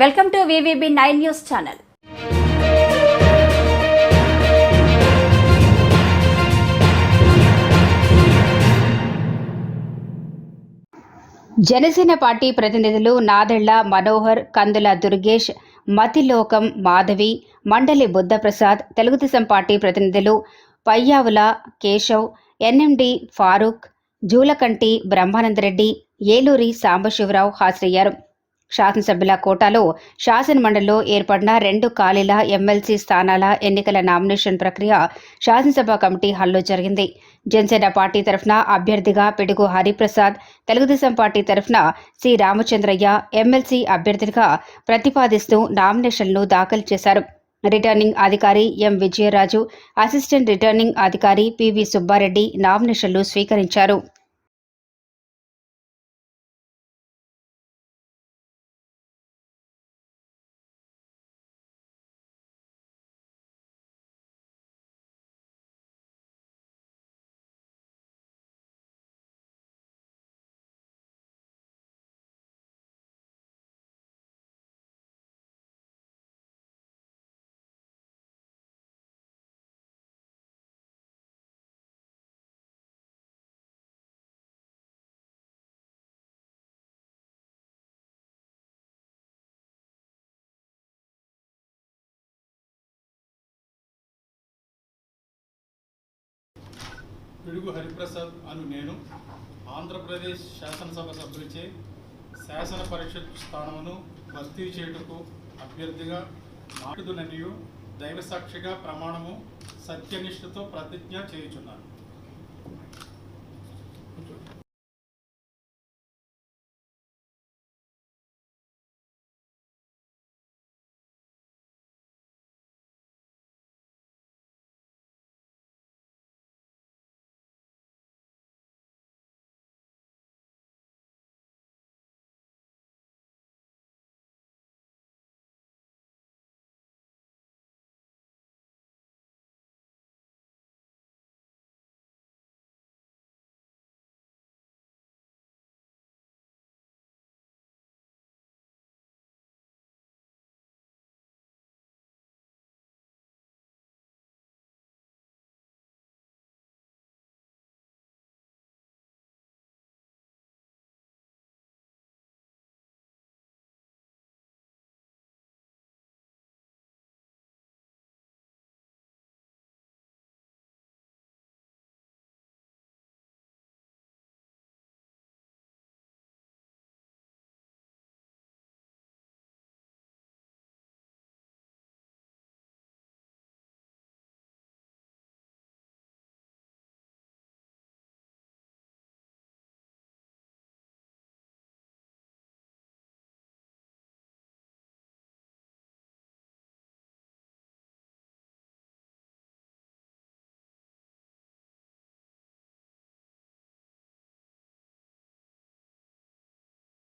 Welcome to VVB nine news channel. Janasena party ప్రతినిధులు నాదెళ్ళ మనోహర్ కందుల దుర్గేష్ మతిలోకం మాధవి మండలి Buddha Prasad Telugudesam party ప్రతినిధులు పయ్యావుల కేశవ్ ఎన్ఎండి ఫారూక్ జూలకంటి బ్రహ్మానందరెడ్డి ఏలూరి సాంబశివరావు హాజరయ్యారు. శాసనసభ్యుల కోటాలో శాసనమండలిలో ఏర్పడిన రెండు ఖాళీల ఎమ్మెల్సీ స్థానాల ఎన్నికల నామినేషన్ ప్రక్రియ శాసనసభ కమిటీ హాల్లో జరిగింది. జనసేన పార్టీ తరఫున అభ్యర్థిగా పిడుగు హరిప్రసాద్ తెలుగుదేశం పార్టీ తరఫున సి. రామచంద్రయ్య ఎమ్మెల్సీ అభ్యర్థిగా ప్రతిపాదిస్తూ నామినేషన్లు దాఖలు చేశారు. రిటర్నింగ్ అధికారి ఎం. విజయరాజు అసిస్టెంట్ రిటర్నింగ్ అధికారి పివి సుబ్బారెడ్డి నామినేషన్లు స్వీకరించారు. పిడుగు హరిప్రసాద్ అను నేను ఆంధ్రప్రదేశ్ శాసనసభ సభ్యులచే శాసన పరిషత్ స్థానమును భర్తీ చేయుటకు అభ్యర్థిగా నాటుదుననియు దైవసాక్షిగా ప్రమాణము సత్యనిష్ఠతో ప్రతిజ్ఞ చేయుచున్నాను.